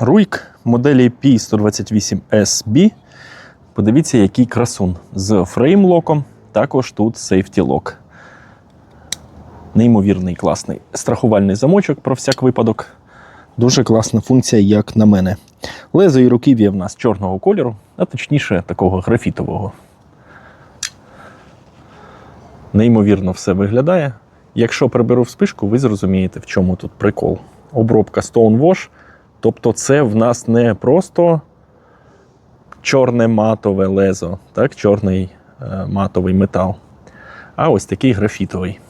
Руйк моделі P128SB. Подивіться, який красун з фреймлоком. Також тут Safety Lock. Неймовірний класний страхувальний замочок про всяк випадок. Дуже класна функція, як на мене. Лезо і руків'я в нас чорного кольору, а точніше такого графітового. Неймовірно все виглядає. Якщо приберу вспишку, ви зрозумієте, в чому тут прикол. Обробка Stonewash. Тобто, це в нас не просто чорне матове лезо, так, чорний е, матовий метал, а ось такий графітовий.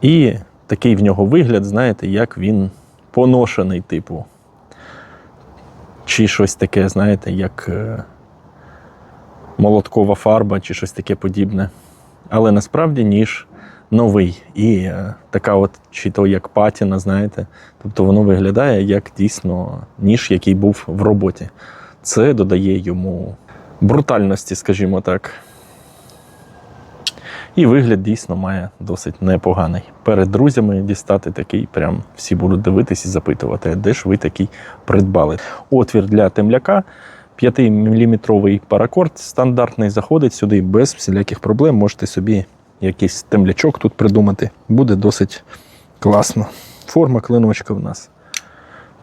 І такий в нього вигляд, знаєте, як він поношений, типу. Чи щось таке, знаєте, як е, молоткова фарба, чи щось таке подібне. Але насправді ніж новий. І е, така, от, чи то як патіна, знаєте. Тобто воно виглядає як дійсно ніж, який був в роботі. Це додає йому брутальності, скажімо так. І вигляд дійсно має досить непоганий. Перед друзями дістати такий, прям всі будуть дивитись і запитувати, «А де ж ви такий придбали. Отвір для темляка. 5-мм паракорд стандартний заходить сюди без всіляких проблем. Можете собі якийсь темлячок тут придумати. Буде досить класно. Форма клиночка в нас.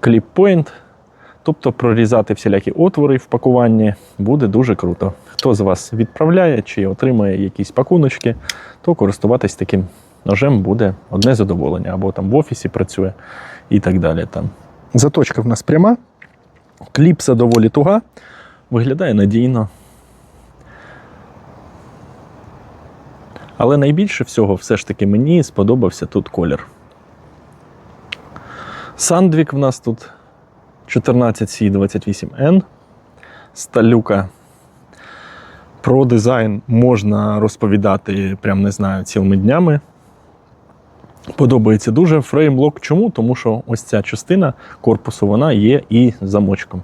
Кліп-пойнт. Тобто прорізати всілякі отвори в пакуванні буде дуже круто. Хто з вас відправляє чи отримає якісь пакуночки, то користуватись таким ножем буде одне задоволення, або там в офісі працює і так далі. Там. Заточка в нас пряма, кліпса доволі туга, виглядає надійно. Але найбільше всього, все ж таки, мені сподобався тут колір. Сандвік в нас тут 14C28N. Сталюка. Про дизайн можна розповідати, прям не знаю, цілими днями. Подобається дуже фреймлок. Чому? Тому що ось ця частина корпусу вона є і замочком.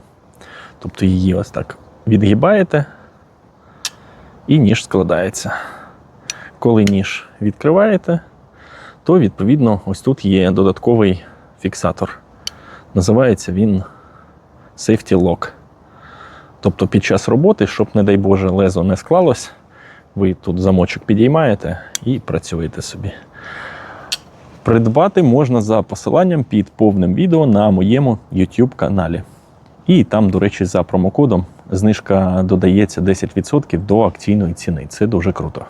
Тобто її ось так відгибаєте, і ніж складається. Коли ніж відкриваєте, то відповідно ось тут є додатковий фіксатор. Називається він Safety Lock. Тобто під час роботи, щоб, не дай Боже, лезо не склалось, ви тут замочок підіймаєте і працюєте собі. Придбати можна за посиланням під повним відео на моєму YouTube каналі. І там, до речі, за промокодом знижка додається 10% до акційної ціни. Це дуже круто.